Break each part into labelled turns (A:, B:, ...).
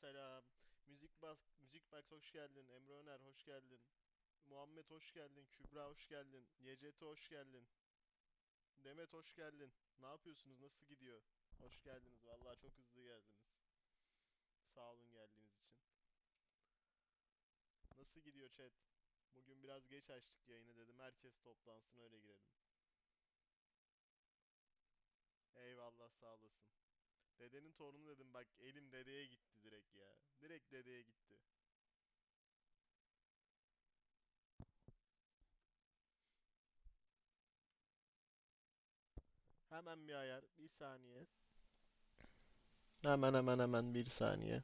A: selam. Müzik Box, Müzik Box hoş geldin. Emre Öner hoş geldin. Muhammed hoş geldin. Kübra hoş geldin. YCT hoş geldin. Demet hoş geldin. Ne yapıyorsunuz? Nasıl gidiyor? Hoş geldiniz. Vallahi çok hızlı geldiniz. Sağ olun geldiğiniz için. Nasıl gidiyor chat? Bugün biraz geç açtık yayını dedim. Herkes toplansın öyle girelim. Eyvallah sağ olasın. Dedenin torunu dedim bak elim dedeye gitti direkt ya. Direkt dedeye gitti. Hemen bir ayar. Bir saniye. Hemen hemen hemen bir saniye.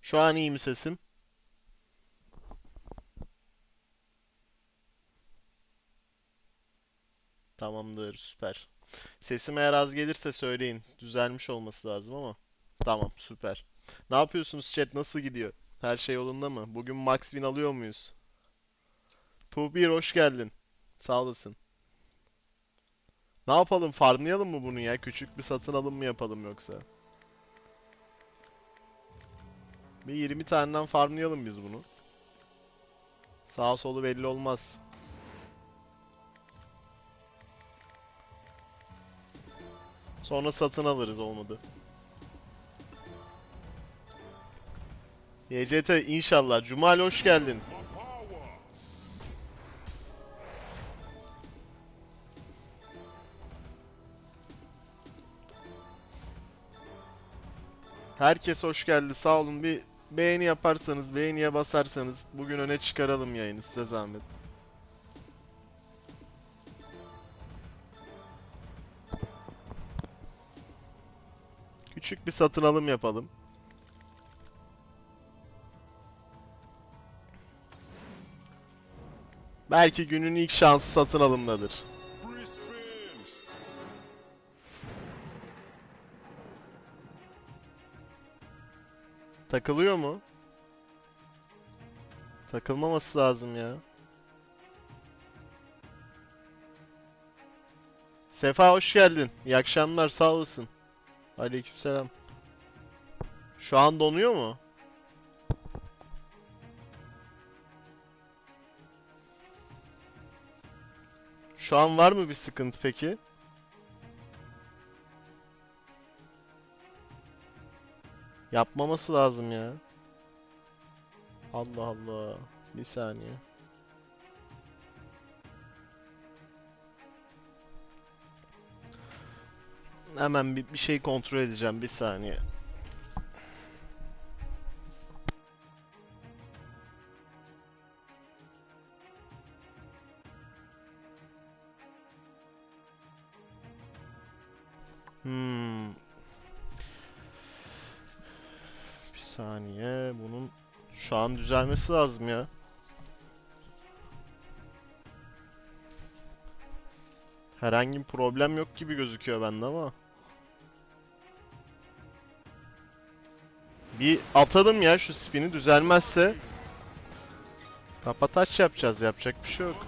A: Şu an iyi mi sesim? Tamamdır, süper. Sesim eğer az gelirse söyleyin. Düzelmiş olması lazım ama. Tamam, süper. Ne yapıyorsunuz chat? Nasıl gidiyor? Her şey yolunda mı? Bugün max win alıyor muyuz? Pubir hoş geldin. Sağ olasın. Ne yapalım? Farmlayalım mı bunu ya? Küçük bir satın alım mı yapalım yoksa? Bir 20 taneden farmlayalım biz bunu. Sağ solu belli olmaz. Sonra satın alırız olmadı. YCT inşallah. Cumal hoş geldin. Herkes hoş geldi. Sağ olun. Bir beğeni yaparsanız, beğeniye basarsanız bugün öne çıkaralım yayını size zahmet. Küçük bir satın alım yapalım. Belki günün ilk şansı satın alımdadır. Takılıyor mu? Takılmaması lazım ya. Sefa hoş geldin. İyi akşamlar, sağ olasın. Aleykümselam. Şu an donuyor mu? Şu an var mı bir sıkıntı peki? Yapmaması lazım ya. Allah Allah. Bir saniye. Hemen bir, bir şey kontrol edeceğim. Bir saniye. Hmm. Bir saniye. Bunun şu an düzelmesi lazım ya. Herhangi bir problem yok gibi gözüküyor bende ama. Bir atalım ya şu spini düzelmezse. Kapataç yapacağız. Yapacak bir şey yok.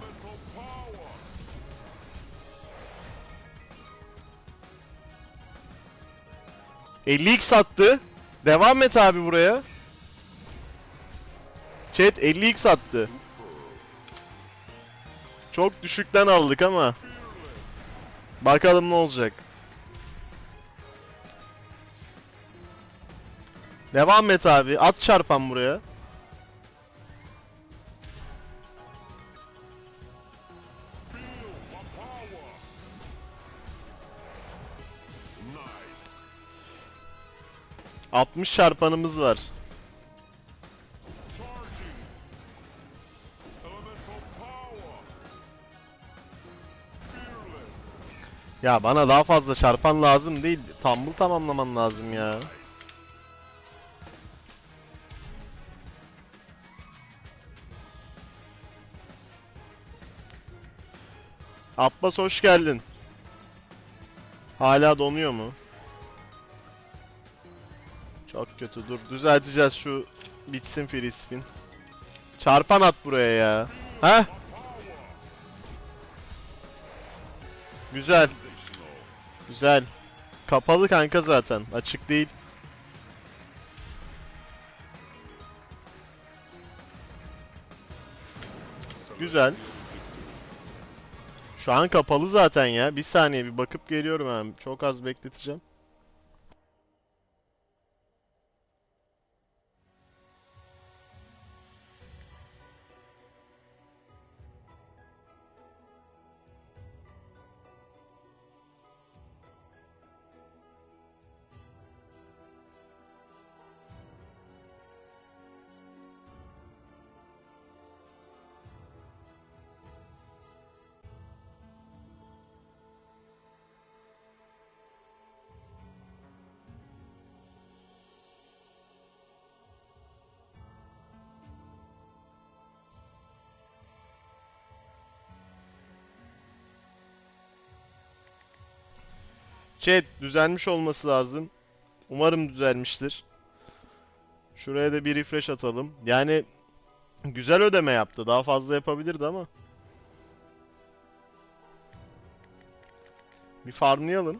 A: ...50x attı. Devam et abi buraya. Chat 50x attı. Çok düşükten aldık ama. Bakalım ne olacak. Devam et abi. At çarpan buraya. 60 çarpanımız var. Ya bana daha fazla çarpan lazım değil. Tumble tamamlaman lazım ya. Abbas hoş geldin. Hala donuyor mu? Çok kötü. Dur düzelteceğiz şu bitsin free spin. Çarpan at buraya ya. Heh. Güzel. Güzel. Kapalı kanka zaten. Açık değil. Güzel. Şu an kapalı zaten ya. Bir saniye bir bakıp geliyorum hemen. Çok az bekleteceğim. Chat düzelmiş olması lazım. Umarım düzelmiştir. Şuraya da bir refresh atalım. Yani güzel ödeme yaptı. Daha fazla yapabilirdi ama. Bir farmlayalım.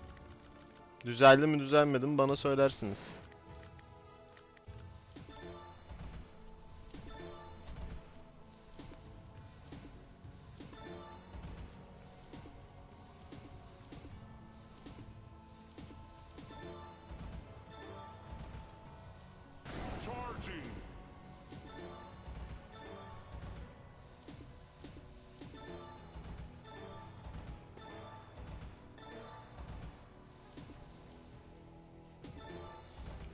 A: Düzeldi mi düzelmedi mi bana söylersiniz.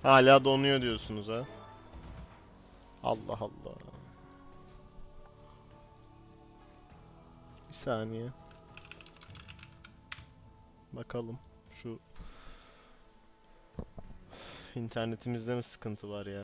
A: Hala donuyor diyorsunuz ha. Allah Allah. Bir saniye. Bakalım. Şu internetimizde mi sıkıntı var ya?